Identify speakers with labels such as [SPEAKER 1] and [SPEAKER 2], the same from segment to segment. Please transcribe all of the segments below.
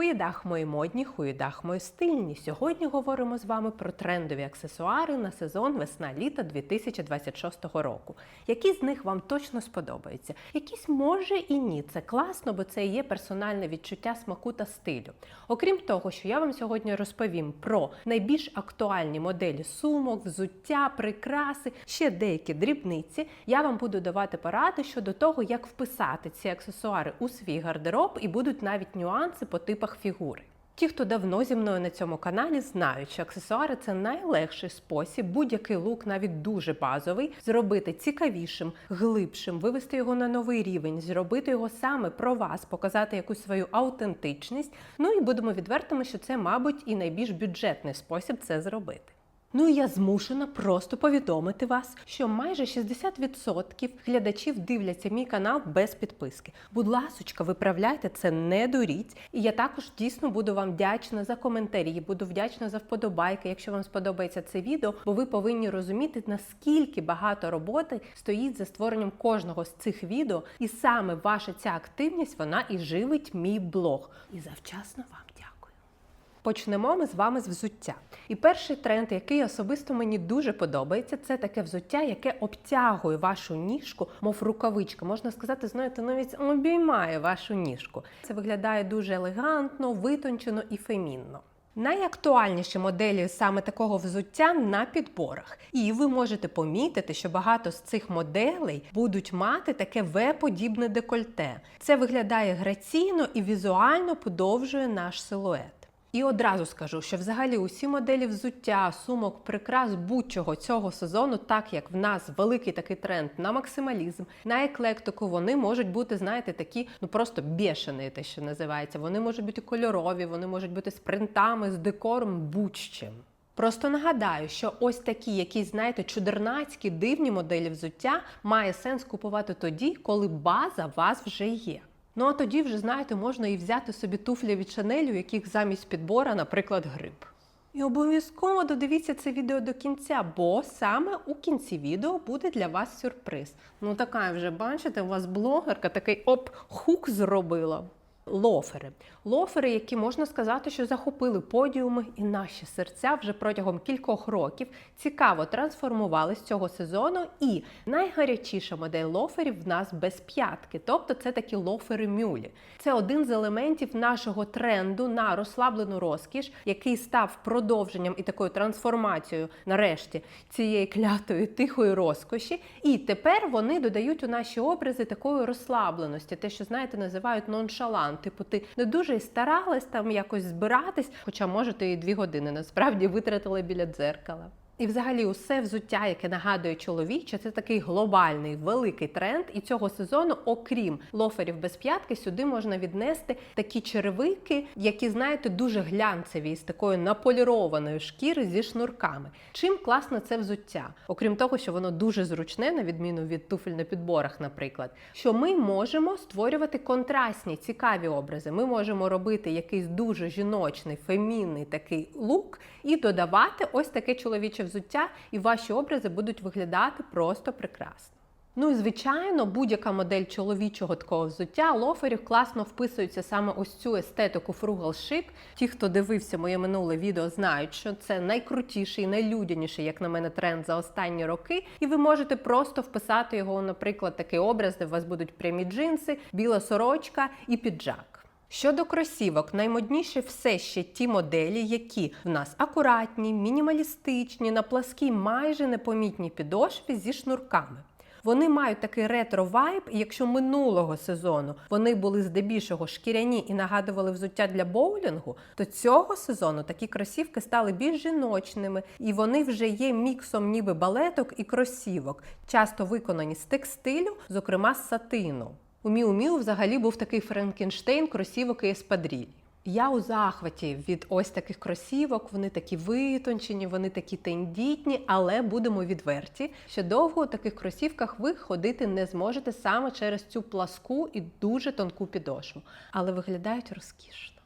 [SPEAKER 1] Хуєдах мої модні, хуєдах мої стильні. Сьогодні говоримо з вами про трендові аксесуари на сезон весна-літа 2026 року. Які з них вам точно сподобаються? Якісь може і ні. Це класно, бо це і є персональне відчуття смаку та стилю. Окрім того, що я вам сьогодні розповім про найбільш актуальні моделі сумок, взуття, прикраси, ще деякі дрібниці. Я вам буду давати поради щодо того, як вписати ці аксесуари у свій гардероб, і будуть навіть нюанси по типах фігури. Ті, хто давно зі мною на цьому каналі, знають, що аксесуари це найлегший спосіб, будь-який лук, навіть дуже базовий, зробити цікавішим, глибшим, вивести його на новий рівень, зробити його саме про вас, показати якусь свою аутентичність. Ну і будемо відвертими, що це, мабуть, і найбільш бюджетний спосіб це зробити. Ну і я змушена просто повідомити вас, що майже 60% глядачів дивляться мій канал без підписки. Будь ласочка, виправляйте це, не дуріть. І я також дійсно буду вам вдячна за коментарі, буду вдячна за вподобайки, якщо вам сподобається це відео, бо ви повинні розуміти, наскільки багато роботи стоїть за створенням кожного з цих відео, і саме ваша ця активність вона і живить мій блог. І завчасно вам. Почнемо ми з вами з взуття. І перший тренд, який особисто мені дуже подобається, це таке взуття, яке обтягує вашу ніжку, мов рукавичка. Можна сказати, знаєте, навіть обіймає вашу ніжку. Це виглядає дуже елегантно, витончено і фемінно. Найактуальніші моделі саме такого взуття на підборах, і ви можете помітити, що багато з цих моделей будуть мати таке В-подібне декольте. Це виглядає граційно і візуально подовжує наш силует. І одразу скажу, що взагалі усі моделі взуття, сумок, прикрас будь-чого цього сезону, так як в нас великий такий тренд на максималізм, на еклектику, вони можуть бути, знаєте, такі ну просто бешені, те, що називається. Вони можуть бути кольорові, вони можуть бути з принтами, з декором, будь-чим. Просто нагадаю, що ось такі, якісь, знаєте, чудернацькі дивні моделі взуття має сенс купувати тоді, коли база вас вже є. Ну а тоді вже, знаєте, можна і взяти собі туфлі від шанелю, яких замість підбора, наприклад, гриб. І обов'язково додивіться це відео до кінця, бо саме у кінці відео буде для вас сюрприз. Ну така вже, бачите, у вас блогерка такий оп-хук зробила. Лофери. Лофери, які можна сказати, що захопили подіуми і наші серця вже протягом кількох років цікаво трансформувались цього сезону. І найгарячіша модель лоферів в нас без п'ятки, тобто це такі лофери мюлі. Це один з елементів нашого тренду на розслаблену розкіш, який став продовженням і такою трансформацією, нарешті, цієї клятої тихої розкоші. І тепер вони додають у наші образи такої розслабленості, те, що знаєте, називають ноншалант. Типу, ти не дуже і старалась там якось збиратись, хоча можете і дві години насправді витратили біля дзеркала. І, взагалі, усе взуття, яке нагадує чоловіче, це такий глобальний великий тренд. І цього сезону, окрім лоферів без п'ятки, сюди можна віднести такі черевики, які, знаєте, дуже глянцеві з такої наполірованої шкіри зі шнурками. Чим класне це взуття? Окрім того, що воно дуже зручне, на відміну від туфель на підборах, наприклад, що ми можемо створювати контрастні, цікаві образи. Ми можемо робити якийсь дуже жіночний, фемінний такий лук і додавати ось таке чоловіче взуття, і ваші образи будуть виглядати просто прекрасно. Ну і звичайно, будь-яка модель чоловічого такого взуття лоферів класно вписується саме ось цю естетику chic. Ті, хто дивився моє минуле відео, знають, що це найкрутіший, найлюдяніший, як на мене, тренд за останні роки. І ви можете просто вписати його, наприклад, такий образ, де у вас будуть прямі джинси, біла сорочка і піджак. Щодо кросівок, наймодніші все ще ті моделі, які в нас акуратні, мінімалістичні, на пласкій майже непомітній підошві зі шнурками. Вони мають такий ретро-вайб, і якщо минулого сезону вони були здебільшого шкіряні і нагадували взуття для боулінгу, то цього сезону такі кросівки стали більш жіночними, і вони вже є міксом ніби балеток і кросівок, часто виконані з текстилю, зокрема з сатину. У Міу Міу взагалі був такий Франкенштейн кросівок і еспадріль. Я у захваті від ось таких кросівок. Вони такі витончені, вони такі тендітні, але будемо відверті, що довго у таких кросівках ви ходити не зможете саме через цю пласку і дуже тонку підошву. Але виглядають розкішно.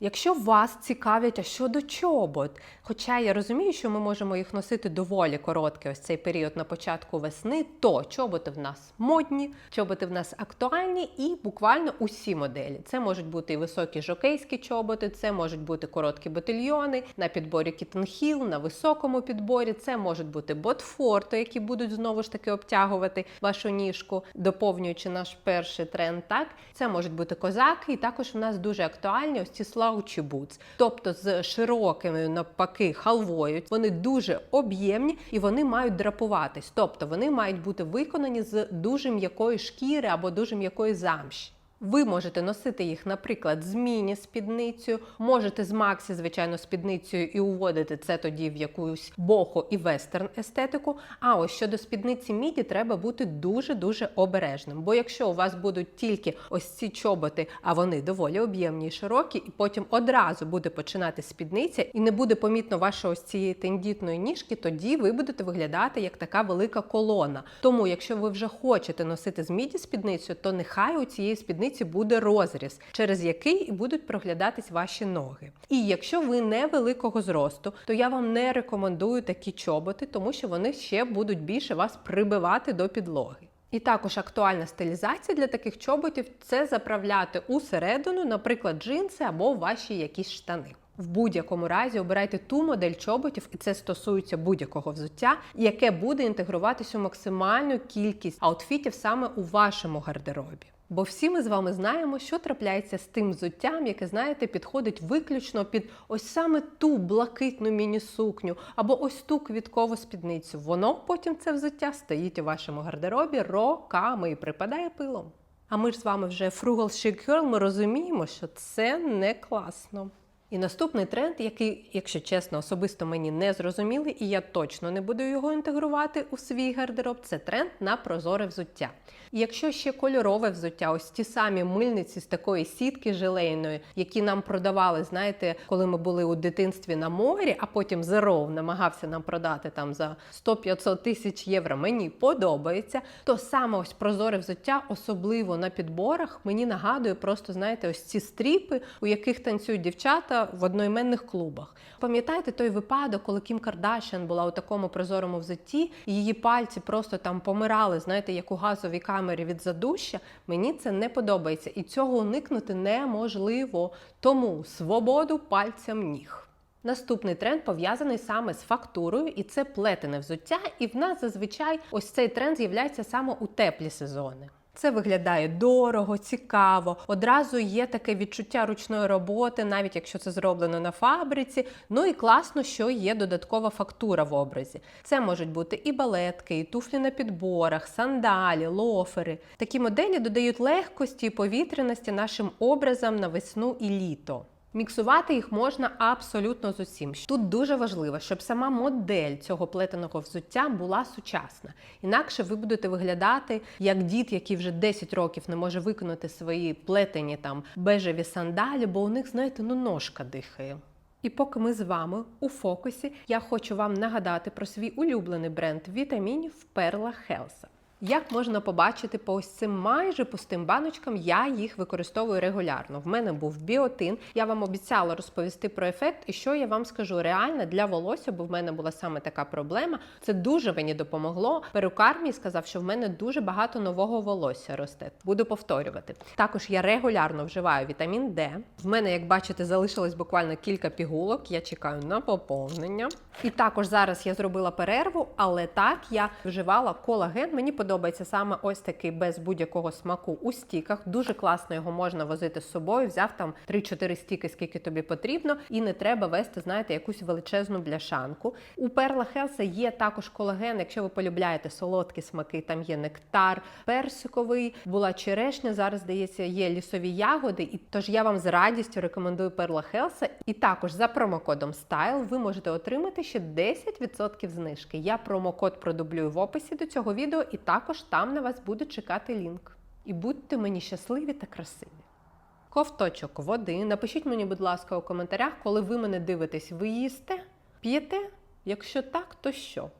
[SPEAKER 1] Якщо вас цікавить, а щодо чобот, хоча я розумію, що ми можемо їх носити доволі короткий ось цей період на початку весни, то чоботи в нас модні, чоботи в нас актуальні і буквально усі моделі. Це можуть бути і високі жокейські чоботи, це можуть бути короткі ботильйони на підборі кітенхіл, на високому підборі. Це можуть бути ботфорти, які будуть знову ж таки обтягувати вашу ніжку, доповнюючи наш перший тренд. Так, це можуть бути козаки, і також у нас дуже актуальні ось ці slouchy бутс, тобто з широкими навпаки халвою. Вони дуже об'ємні і вони мають драпуватись, тобто вони мають бути виконані з дуже м'якої шкіри або дуже м'якої замші. Ви можете носити їх, наприклад, з міні-спідницею, можете з Максі, звичайно, спідницею і уводити це тоді в якусь бохо і вестерн естетику. А ось щодо спідниці міді треба бути дуже-дуже обережним. Бо якщо у вас будуть тільки ось ці чоботи, а вони доволі об'ємні і широкі, і потім одразу буде починати спідниця, і не буде помітно вашої ось цієї тендітної ніжки, тоді ви будете виглядати як така велика колона. Тому, якщо ви вже хочете носити з міді спідницю, то нехай у цієї спідниці буде розріз, через який і будуть проглядатись ваші ноги. І якщо ви невеликого зросту, то я вам не рекомендую такі чоботи, тому що вони ще будуть більше вас прибивати до підлоги. І також актуальна стилізація для таких чоботів це заправляти усередину, наприклад, джинси або ваші якісь штани. В будь-якому разі обирайте ту модель чоботів, і це стосується будь-якого взуття, яке буде інтегруватись у максимальну кількість аутфітів саме у вашому гардеробі. Бо всі ми з вами знаємо, що трапляється з тим взуттям, яке, знаєте, підходить виключно під ось саме ту блакитну міні-сукню або ось ту квіткову спідницю. Воно потім це взуття стоїть у вашому гардеробі роками і припадає пилом. А ми ж з вами вже Frugal Chic Girl, ми розуміємо, що це не класно. І наступний тренд, який, якщо чесно, особисто мені не зрозумілий, і я точно не буду його інтегрувати у свій гардероб, це тренд на прозоре взуття. І якщо ще кольорове взуття, ось ті самі мильниці з такої сітки жилейної, які нам продавали, знаєте, коли ми були у дитинстві на морі, а потім Зеров намагався нам продати там за 100-500 тисяч євро, мені подобається, то саме ось прозоре взуття, особливо на підборах, мені нагадує просто, знаєте, ось ці стріпи, у яких танцюють дівчата в одноіменних клубах. Пам'ятаєте той випадок, коли Кім Кардашян була у такому прозорому взутті, і її пальці просто там помирали, знаєте, як у газовій камері від задуща? Мені це не подобається, і цього уникнути неможливо. Тому свободу пальцям ніг. Наступний тренд пов'язаний саме з фактурою, і це плетене взуття. І в нас зазвичай ось цей тренд з'являється саме у теплі сезони. Це виглядає дорого, цікаво. Одразу є таке відчуття ручної роботи, навіть якщо це зроблено на фабриці. Ну і класно, що є додаткова фактура в образі. Це можуть бути і балетки, і туфлі на підборах, сандалі, лофери. Такі моделі додають легкості і повітряності нашим образам на весну і літо. Міксувати їх можна абсолютно з усім. Тут дуже важливо, щоб сама модель цього плетеного взуття була сучасна. Інакше ви будете виглядати як дід, який вже 10 років не може виконати свої плетені там бежеві сандалі, бо у них, знаєте, ну ножка дихає. І поки ми з вами у фокусі, я хочу вам нагадати про свій улюблений бренд вітамінів Перла Хелса. Як можна побачити по ось цим майже пустим баночкам, я їх використовую регулярно. В мене був біотин. Я вам обіцяла розповісти про ефект, і що я вам скажу реально для волосся, бо в мене була саме така проблема. Це дуже мені допомогло. Перукар мій сказав, що в мене дуже багато нового волосся росте. Буду повторювати. Також я регулярно вживаю вітамін Д. В мене, як бачите, залишилось буквально кілька пігулок. Я чекаю на поповнення. І також зараз я зробила перерву, але так я вживала колаген. Мені подобається саме ось такий без будь-якого смаку у стіках. Дуже класно його можна возити з собою. Взяв там 3-4 стіки, скільки тобі потрібно, і не треба вести, знаєте, якусь величезну бляшанку. У Перла Хелса є також колаген. Якщо ви полюбляєте солодкі смаки, там є нектар, персиковий, була черешня. Зараз здається, є лісові ягоди. І тож я вам з радістю рекомендую Перла Хелса. І також за промокодом STYLE ви можете отримати ще 10% знижки. Я промокод продублюю в описі до цього відео, і також там на вас буде чекати лінк. І будьте мені щасливі та красиві. Ковточок води. Напишіть мені, будь ласка, у коментарях, коли ви мене дивитесь, ви їсте? П'єте? Якщо так, то що?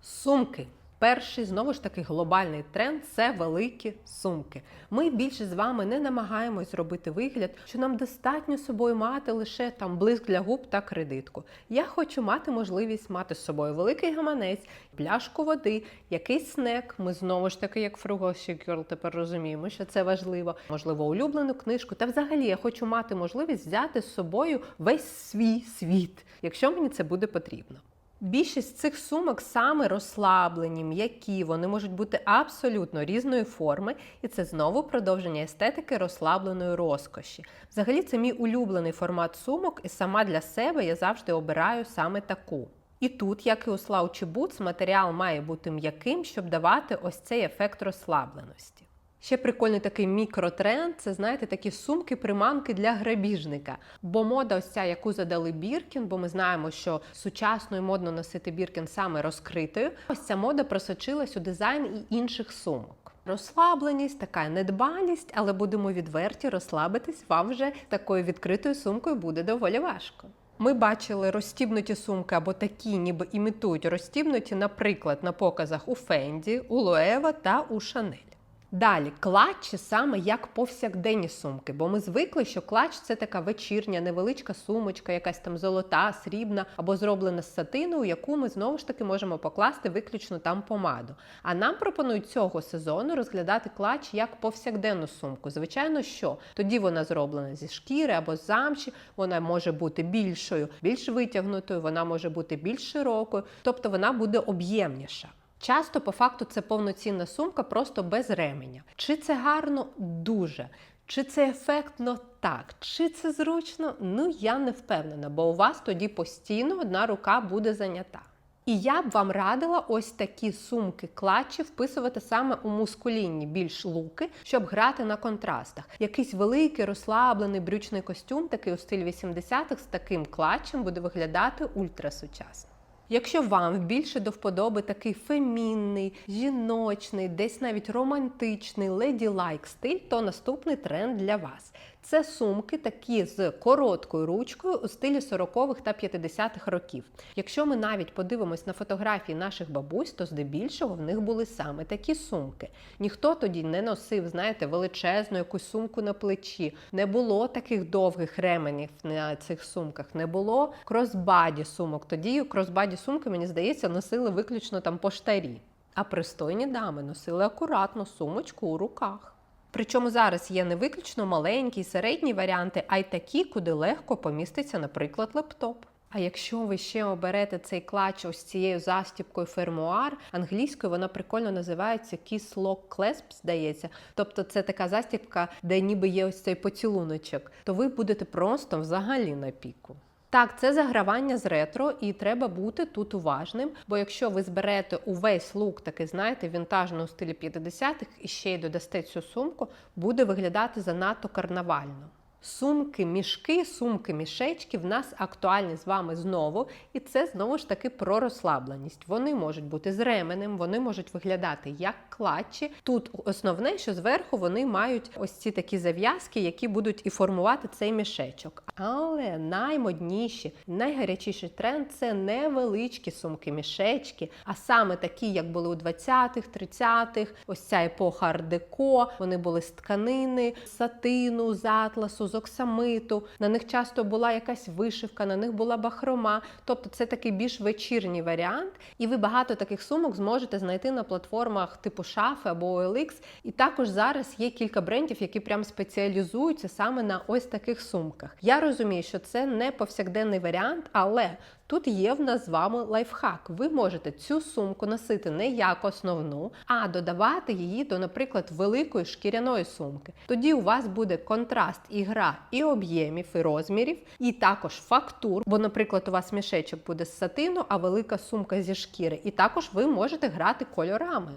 [SPEAKER 1] Сумки. Перший знову ж таки глобальний тренд це великі сумки. Ми більше з вами не намагаємось зробити вигляд, що нам достатньо з собою мати лише там блиск для губ та кредитку. Я хочу мати можливість мати з собою великий гаманець, пляшку води, якийсь снек. Ми знову ж таки, як Frugal Girl, тепер розуміємо, що це важливо. Можливо, улюблену книжку. Та взагалі я хочу мати можливість взяти з собою весь свій світ, якщо мені це буде потрібно. Більшість цих сумок саме розслаблені, м'які, вони можуть бути абсолютно різної форми, і це знову продовження естетики розслабленої розкоші. Взагалі, це мій улюблений формат сумок, і сама для себе я завжди обираю саме таку. І тут, як і у Slouchy Boots, матеріал має бути м'яким, щоб давати ось цей ефект розслабленості. Ще прикольний такий мікротренд це, знаєте, такі сумки-приманки для грабіжника. Бо мода, ось ця, яку задали Біркін, бо ми знаємо, що сучасно і модно носити Біркін саме розкритою. Ось ця мода просочилась у дизайн і інших сумок. Розслабленість, така недбалість, але будемо відверті, розслабитись вам вже такою відкритою сумкою буде доволі важко. Ми бачили розстібнуті сумки або такі, ніби імітують розстібнуті, наприклад, на показах у Фенді, у Лоева та у Шанель. Далі клатчі саме як повсякденні сумки, бо ми звикли, що клатч це така вечірня, невеличка сумочка, якась там золота, срібна або зроблена з сатину, яку ми знову ж таки можемо покласти виключно там помаду. А нам пропонують цього сезону розглядати клатч як повсякденну сумку. Звичайно, що тоді вона зроблена зі шкіри або з замші, вона може бути більшою, більш витягнутою, вона може бути більш широкою, тобто вона буде об'ємніша. Часто, по факту, це повноцінна сумка просто без ременя. Чи це гарно? Дуже. Чи це ефектно? Так. Чи це зручно? Ну я не впевнена, бо у вас тоді постійно одна рука буде зайнята. І я б вам радила ось такі сумки клатчі вписувати саме у мускулінні більш луки, щоб грати на контрастах. Якийсь великий розслаблений брючний костюм, такий у стилі 80-х, з таким клатчем буде виглядати ультрасучасно. Якщо вам більше до вподоби такий фемінний, жіночний, десь навіть романтичний, леді-лайк стиль, то наступний тренд для вас. Це сумки такі з короткою ручкою у стилі 40-х та 50-х років. Якщо ми навіть подивимось на фотографії наших бабусь, то здебільшого в них були саме такі сумки. Ніхто тоді не носив, знаєте, величезну якусь сумку на плечі. Не було таких довгих ременів на цих сумках, не було кросбаді сумок. Тоді кросбаді сумки, мені здається, носили виключно там поштарі. А пристойні дами носили акуратно сумочку у руках. Причому зараз є не виключно маленькі, середні варіанти, а й такі, куди легко поміститься, наприклад, лептоп. А якщо ви ще оберете цей клач ось цією застібкою фермуар, англійською вона прикольно називається Kiss Lock Clasp, здається. Тобто це така застібка, де ніби є ось цей поцілуночок, то ви будете просто взагалі на піку. Так, це загравання з ретро, і треба бути тут уважним. Бо якщо ви зберете увесь лук, такий, знаєте, вінтажний у стилі 50-х і ще й додасте цю сумку, буде виглядати занадто карнавально. Сумки, мішки, сумки, мішечки в нас актуальні з вами знову, і це знову ж таки про розслабленість. Вони можуть бути з ременем, вони можуть виглядати як клатчі. Тут основне, що зверху вони мають ось ці такі зав'язки, які будуть і формувати цей мішечок. Але наймодніші, найгарячіший тренд це невеличкі сумки-мішечки, а саме такі, як були у 20-х, 30-х, ось ця епоха ардеко, вони були з тканини, сатину, з атласу, оксамиту. На них часто була якась вишивка, на них була бахрома. Тобто це такий більш вечірній варіант. І ви багато таких сумок зможете знайти на платформах типу шафи або OLX. І також зараз є кілька брендів, які прям спеціалізуються саме на ось таких сумках. Я розумію, що це не повсякденний варіант, але Тут є в нас з вами лайфхак. Ви можете цю сумку носити не як основну, а додавати її до, наприклад, великої шкіряної сумки. Тоді у вас буде контраст і гра і об'ємів, і розмірів, і також фактур. Бо, наприклад, у вас мішечок буде з сатину, а велика сумка зі шкіри. І також ви можете грати кольорами.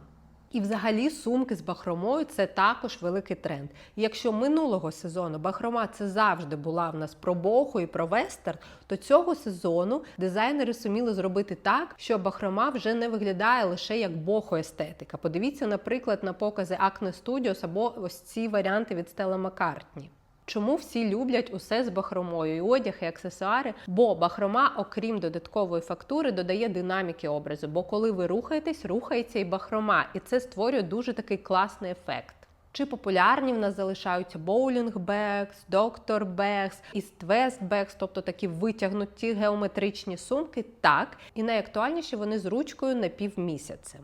[SPEAKER 1] І, взагалі, сумки з бахромою це також великий тренд. Якщо минулого сезону бахрома це завжди була в нас про боху і про вестерн, то цього сезону дизайнери суміли зробити так, що бахрома вже не виглядає лише як бохо-естетика. Подивіться, наприклад, на покази Acne Studios або ось ці варіанти від Стелла McCartney. Чому всі люблять усе з бахромою, і одяг, і аксесуари. Бо бахрома, окрім додаткової фактури, додає динаміки образу. Бо коли ви рухаєтесь, рухається і бахрома, і це створює дуже такий класний ефект. Чи популярні в нас залишаються боулінг бекс, доктор бекс, іст-вест бекс, тобто такі витягнуті геометричні сумки? Так, і найактуальніші вони з ручкою на півмісяця.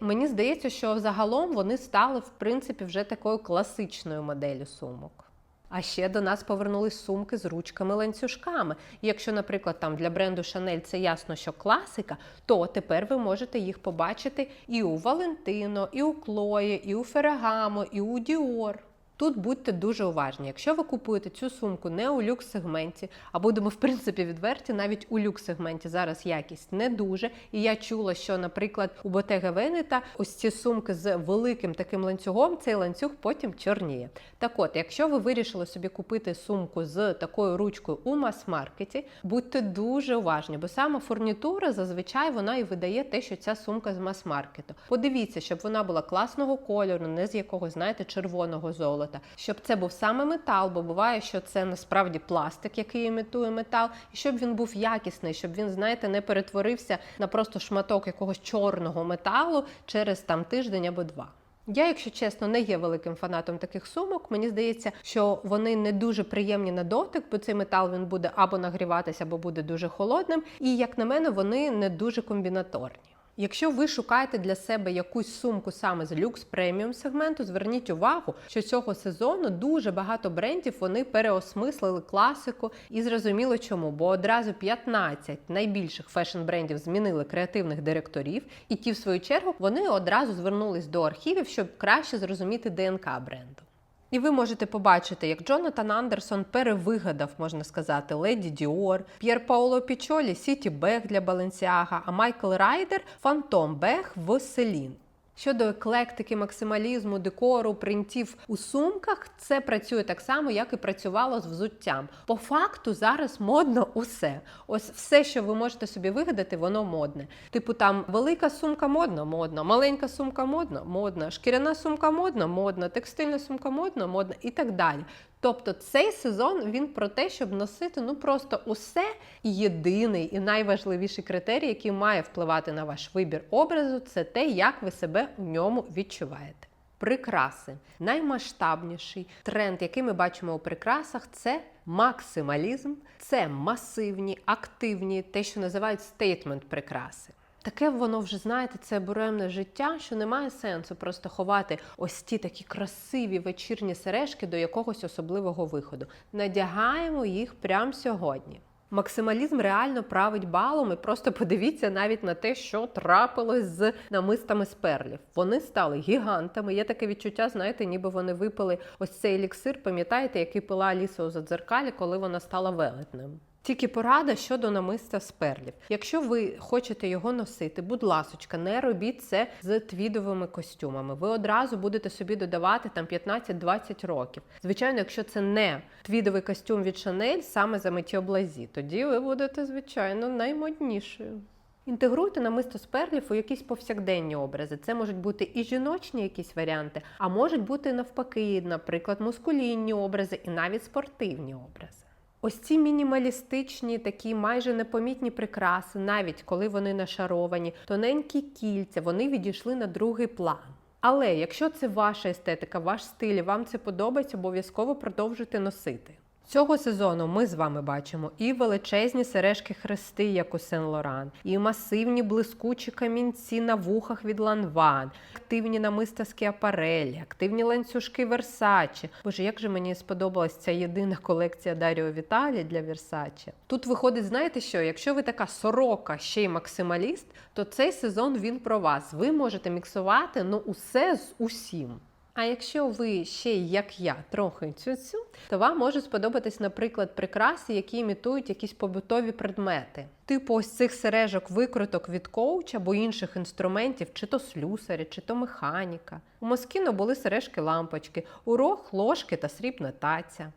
[SPEAKER 1] Мені здається, що загалом вони стали в принципі вже такою класичною моделлю сумок. А ще до нас повернулись сумки з ручками-ланцюжками. Якщо, наприклад, там для бренду Шанель це ясно, що класика, то тепер ви можете їх побачити і у Валентино, і у Клої, і у Ферагамо, і у Діор. Тут будьте дуже уважні. Якщо ви купуєте цю сумку не у люкс-сегменті, а будемо в принципі відверті, навіть у люкс-сегменті зараз якість не дуже. І я чула, що, наприклад, у Bottega Veneta ось ці сумки з великим таким ланцюгом, цей ланцюг потім чорніє. Так от, якщо ви вирішили собі купити сумку з такою ручкою у мас-маркеті, будьте дуже уважні, бо саме фурнітура зазвичай вона і видає те, що ця сумка з мас-маркету. Подивіться, щоб вона була класного кольору, не з якогось, знаєте, червоного золота щоб це був саме метал, бо буває, що це насправді пластик, який імітує метал, і щоб він був якісний, щоб він, знаєте, не перетворився на просто шматок якогось чорного металу через там тиждень або два. Я, якщо чесно, не є великим фанатом таких сумок. Мені здається, що вони не дуже приємні на дотик, бо цей метал він буде або нагріватися, або буде дуже холодним. І як на мене, вони не дуже комбінаторні. Якщо ви шукаєте для себе якусь сумку саме з люкс преміум сегменту, зверніть увагу, що цього сезону дуже багато брендів вони переосмислили класику і зрозуміло чому, бо одразу 15 найбільших фешн-брендів змінили креативних директорів, і ті, в свою чергу, вони одразу звернулись до архівів, щоб краще зрозуміти ДНК бренду. І ви можете побачити, як Джонатан Андерсон перевигадав, можна сказати, Леді Діор, П'єр Паоло Пічолі, Сіті Бег для Баленсіага, а Майкл Райдер Фантом Бег в Селін. Щодо еклектики, максималізму, декору, принтів у сумках, це працює так само, як і працювало з взуттям. По факту зараз модно усе. Ось все, що ви можете собі вигадати, воно модне. Типу, там велика сумка модна, модна, маленька сумка модна, модна, шкіряна сумка модна, модна, текстильна сумка модна, модна і так далі. Тобто цей сезон він про те, щоб носити ну просто усе єдиний і найважливіший критерій, який має впливати на ваш вибір образу, це те, як ви себе у ньому відчуваєте. Прикраси наймасштабніший тренд, який ми бачимо у прикрасах, це максималізм, це масивні, активні, те, що називають стейтмент прикраси. Таке воно вже знаєте, це буремне життя, що немає сенсу просто ховати ось ті такі красиві вечірні сережки до якогось особливого виходу. Надягаємо їх прямо сьогодні. Максималізм реально править балом, і просто подивіться навіть на те, що трапилось з намистами з перлів. Вони стали гігантами. Є таке відчуття, знаєте, ніби вони випили ось цей еліксир, пам'ятаєте, який пила Аліса у задзеркалі, коли вона стала велетнем. Тільки порада щодо намиста з перлів. Якщо ви хочете його носити, будь ласочка, не робіть це з твідовими костюмами. Ви одразу будете собі додавати там 15-20 років. Звичайно, якщо це не твідовий костюм від Chanel, саме за Блазі, тоді ви будете, звичайно, наймоднішою. Інтегруйте намисто з перлів у якісь повсякденні образи. Це можуть бути і жіночні якісь варіанти, а можуть бути навпаки, наприклад, мускулінні образи і навіть спортивні образи. Ось ці мінімалістичні, такі майже непомітні прикраси, навіть коли вони нашаровані, тоненькі кільця, вони відійшли на другий план. Але якщо це ваша естетика, ваш стиль, вам це подобається, обов'язково продовжуйте носити. Цього сезону ми з вами бачимо і величезні сережки хрести, як у Сен Лоран, і масивні блискучі камінці на вухах від Ланван, активні намиста з Кіапарелі, активні ланцюжки Версачі. Боже, як же мені сподобалась ця єдина колекція Даріо Віталі для Версачі. Тут виходить, знаєте що? Якщо ви така сорока, ще й максималіст, то цей сезон він про вас. Ви можете міксувати ну усе з усім. А якщо ви ще, як я, трохи цю-цю, то вам може сподобатись, наприклад, прикраси, які імітують якісь побутові предмети. Типу ось цих сережок викруток від коуча або інших інструментів, чи то слюсаря, чи то механіка. У Москіно були сережки лампочки, у рог ложки та срібна таця.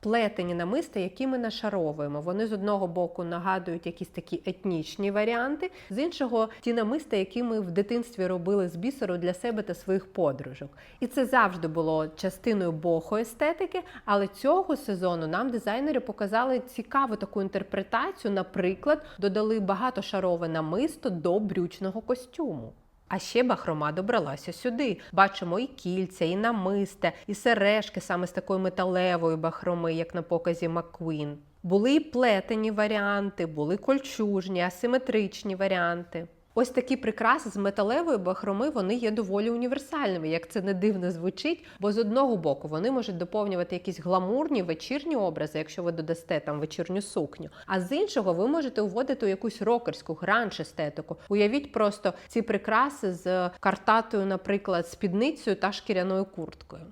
[SPEAKER 1] Плетені намиста, які ми нашаровуємо. Вони з одного боку нагадують якісь такі етнічні варіанти, з іншого ті намиста, які ми в дитинстві робили з бісеру для себе та своїх подружок. І це завжди було частиною бохо-естетики, але цього сезону нам дизайнери показали цікаву таку інтерпретацію. Наприклад, додали багатошарове намисто до брючного костюму. А ще бахрома добралася сюди. Бачимо і кільця, і намисте, і сережки саме з такої металевої бахроми, як на показі Маквін. Були і плетені варіанти, були кольчужні, асиметричні варіанти. Ось такі прикраси з металевої бахроми вони є доволі універсальними, як це не дивно звучить. Бо з одного боку вони можуть доповнювати якісь гламурні вечірні образи, якщо ви додасте там вечірню сукню. А з іншого ви можете уводити у якусь рокерську гранж естетику. Уявіть просто ці прикраси з картатою, наприклад, спідницею та шкіряною курткою.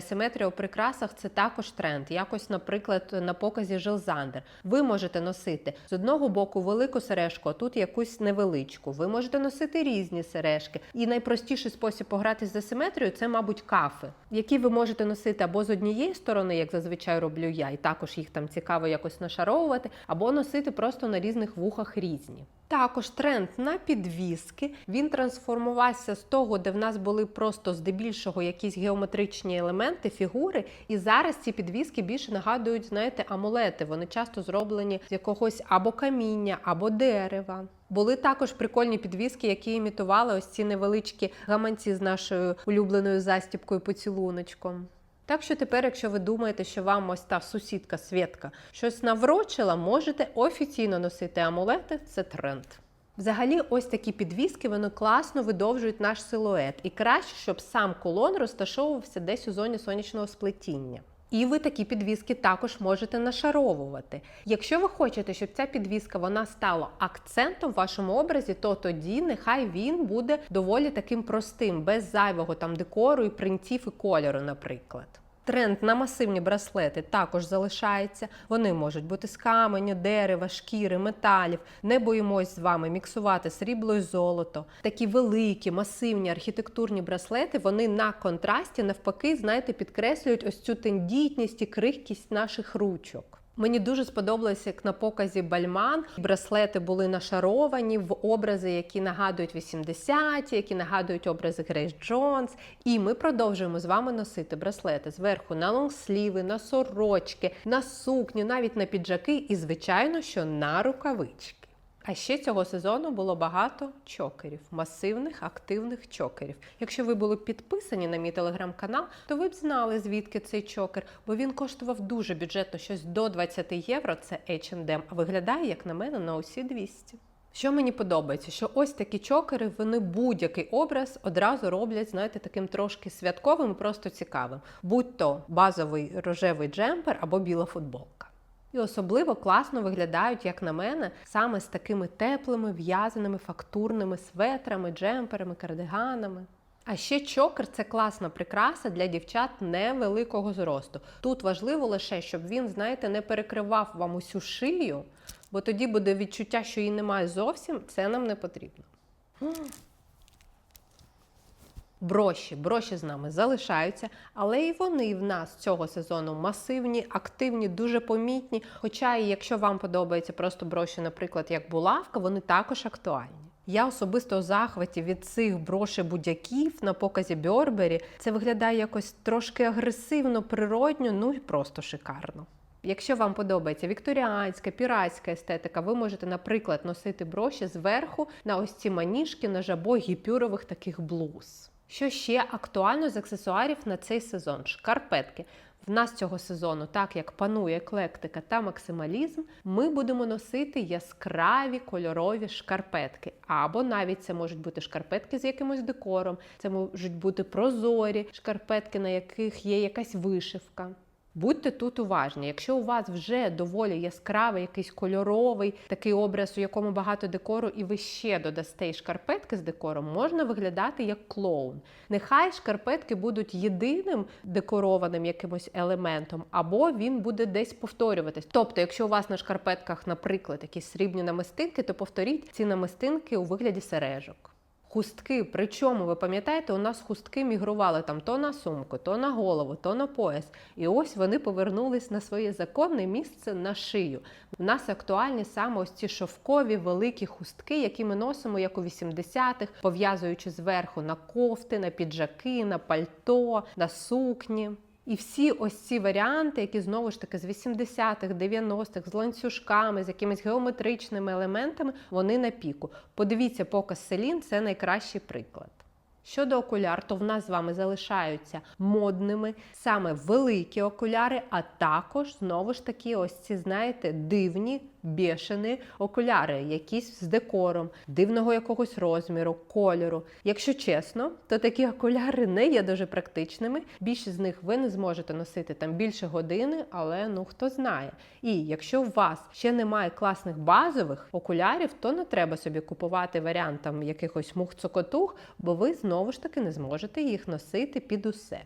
[SPEAKER 1] Симетрія у прикрасах це також тренд. Якось, наприклад, на показі Жилзандер. Ви можете носити з одного боку велику сережку, а тут якусь невеличку. Ви можете носити різні сережки. І найпростіший спосіб погратися з асиметрією це, мабуть, кафи, які ви можете носити або з однієї сторони, як зазвичай роблю я, і також їх там цікаво якось нашаровувати, або носити просто на різних вухах різні. Також тренд на підвіски. Він трансформувався з того, де в нас були просто здебільшого якісь геометричні елементи, фігури. І зараз ці підвіски більше нагадують, знаєте, амулети. Вони часто зроблені з якогось або каміння, або дерева. Були також прикольні підвіски, які імітували ось ці невеличкі гаманці з нашою улюбленою застіпкою поцілуночком. Так що тепер, якщо ви думаєте, що вам ось та сусідка Свєтка щось наврочила, можете офіційно носити амулети, це тренд. Взагалі, ось такі підвіски вони класно видовжують наш силует, і краще, щоб сам колон розташовувався десь у зоні сонячного сплетіння. І ви такі підвіски також можете нашаровувати. Якщо ви хочете, щоб ця підвіска вона стала акцентом в вашому образі, то тоді нехай він буде доволі таким простим, без зайвого там декору і принтів і кольору, наприклад. Тренд на масивні браслети також залишається. Вони можуть бути з каменю, дерева, шкіри, металів. Не боїмось з вами міксувати срібло і золото. Такі великі, масивні архітектурні браслети вони на контрасті навпаки, знаєте, підкреслюють ось цю тендітність і крихкість наших ручок. Мені дуже сподобалося, як на показі Бальман браслети були нашаровані в образи, які нагадують 80-ті, які нагадують образи Грейс Джонс. І ми продовжуємо з вами носити браслети зверху на лонгсліви, на сорочки, на сукню, навіть на піджаки, і, звичайно, що на рукавички. А ще цього сезону було багато чокерів, масивних активних чокерів. Якщо ви були підписані на мій телеграм-канал, то ви б знали, звідки цей чокер, бо він коштував дуже бюджетно, щось до 20 євро. Це H&M, а виглядає, як на мене, на усі 200. Що мені подобається, що ось такі чокери, вони будь-який образ одразу роблять, знаєте, таким трошки святковим і просто цікавим, будь то базовий рожевий джемпер або біла футболка. І особливо класно виглядають, як на мене, саме з такими теплими, в'язаними фактурними светрами, джемперами, кардиганами. А ще чокер це класна прикраса для дівчат невеликого зросту. Тут важливо лише, щоб він, знаєте, не перекривав вам усю шию, бо тоді буде відчуття, що її немає зовсім, це нам не потрібно. Броші, броші з нами залишаються, але і вони в нас цього сезону масивні, активні, дуже помітні. Хоча, і якщо вам подобається просто броші, наприклад, як булавка, вони також актуальні. Я особисто у захваті від цих брошей будь-яків на показі Бьорбері. Це виглядає якось трошки агресивно, природньо, ну і просто шикарно. Якщо вам подобається вікторіанська, піратська естетика, ви можете, наприклад, носити броші зверху на ось ці маніжки на жабо гіпюрових таких блуз. Що ще актуально з аксесуарів на цей сезон? Шкарпетки. В нас цього сезону, так як панує еклектика та максималізм, ми будемо носити яскраві кольорові шкарпетки. Або навіть це можуть бути шкарпетки з якимось декором, це можуть бути прозорі шкарпетки, на яких є якась вишивка. Будьте тут уважні. Якщо у вас вже доволі яскравий, якийсь кольоровий такий образ, у якому багато декору, і ви ще додасте й шкарпетки з декором, можна виглядати як клоун. Нехай шкарпетки будуть єдиним декорованим якимось елементом, або він буде десь повторюватись. Тобто, якщо у вас на шкарпетках, наприклад, якісь срібні намистинки, то повторіть ці намистинки у вигляді сережок. Хустки, причому ви пам'ятаєте, у нас хустки мігрували там то на сумку, то на голову, то на пояс. І ось вони повернулись на своє законне місце на шию. У нас актуальні саме ось ці шовкові великі хустки, які ми носимо як у 80-х, пов'язуючи зверху на кофти, на піджаки, на пальто, на сукні. І всі ось ці варіанти, які знову ж таки з 80-х, 90-х, з ланцюжками, з якимись геометричними елементами, вони на піку. Подивіться, показ Селін це найкращий приклад. Щодо окуляр, то в нас з вами залишаються модними саме великі окуляри, а також знову ж таки, ось ці, знаєте, дивні, бешені окуляри, якісь з декором, дивного якогось розміру, кольору. Якщо чесно, то такі окуляри не є дуже практичними. Більшість з них ви не зможете носити там більше години, але ну хто знає. І якщо у вас ще немає класних базових окулярів, то не треба собі купувати варіант там якихось мух-цокотух, бо ви знову ж таки не зможете їх носити під усе.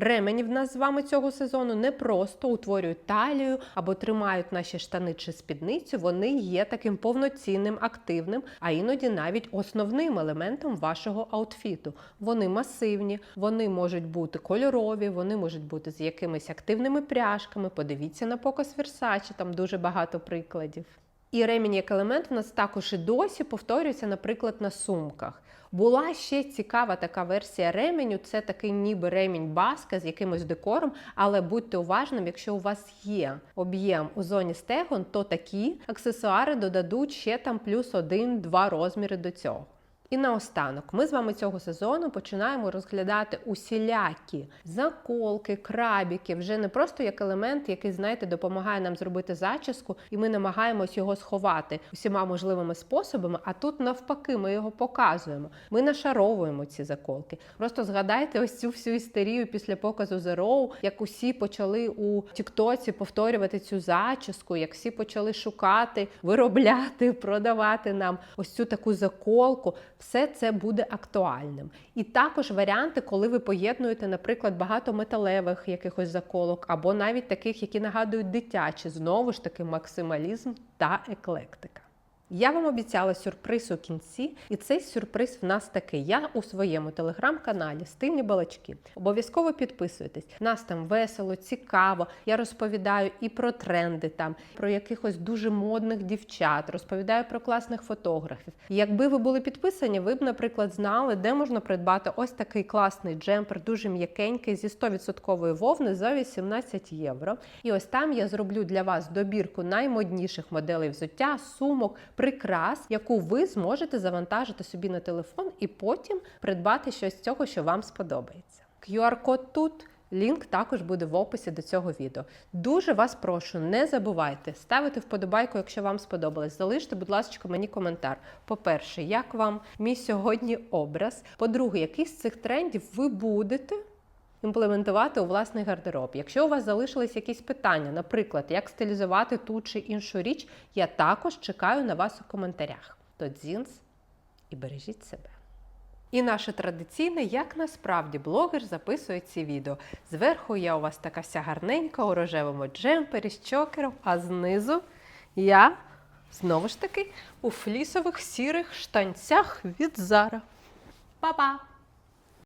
[SPEAKER 1] Ремені в нас з вами цього сезону не просто утворюють талію або тримають наші штани чи спідницю. Вони є таким повноцінним, активним, а іноді навіть основним елементом вашого аутфіту. Вони масивні, вони можуть бути кольорові, вони можуть бути з якимись активними пряжками. Подивіться на показ Versace, там дуже багато прикладів. І ремінь як елемент в нас також і досі повторюється, наприклад, на сумках. Була ще цікава така версія ременю. Це такий ніби ремінь баска з якимось декором, але будьте уважним, якщо у вас є об'єм у зоні стегон, то такі аксесуари додадуть ще там плюс один-два розміри до цього. І наостанок, ми з вами цього сезону починаємо розглядати усілякі заколки, крабіки, вже не просто як елемент, який, знаєте, допомагає нам зробити зачіску, і ми намагаємось його сховати усіма можливими способами. А тут навпаки, ми його показуємо. Ми нашаровуємо ці заколки. Просто згадайте ось цю всю істерію після показу The як усі почали у Тіктоці повторювати цю зачіску, як всі почали шукати, виробляти, продавати нам ось цю таку заколку все це буде актуальним. І також варіанти, коли ви поєднуєте, наприклад, багато металевих якихось заколок, або навіть таких, які нагадують дитячі, знову ж таки, максималізм та еклектика. Я вам обіцяла сюрприз у кінці, і цей сюрприз в нас такий. Я у своєму телеграм-каналі Стильні балачки. Обов'язково підписуйтесь. Нас там весело, цікаво. Я розповідаю і про тренди там, про якихось дуже модних дівчат, розповідаю про класних фотографів. Якби ви були підписані, ви б, наприклад, знали, де можна придбати ось такий класний джемпер, дуже м'якенький, зі 100% вовни за 18 євро. І ось там я зроблю для вас добірку наймодніших моделей взуття, сумок прикрас, яку ви зможете завантажити собі на телефон і потім придбати щось з цього, що вам сподобається. QR-код тут. Лінк також буде в описі до цього відео. Дуже вас прошу, не забувайте ставити вподобайку, якщо вам сподобалось. Залиште, будь ласка, мені коментар. По-перше, як вам мій сьогодні образ? По-друге, який з цих трендів ви будете імплементувати у власний гардероб. Якщо у вас залишились якісь питання, наприклад, як стилізувати ту чи іншу річ, я також чекаю на вас у коментарях. То дзінс і бережіть себе. І наше традиційне, як насправді блогер записує ці відео. Зверху я у вас така вся гарненька у рожевому джемпері з чокером, а знизу я знову ж таки у флісових сірих штанцях від Зара. Па-па!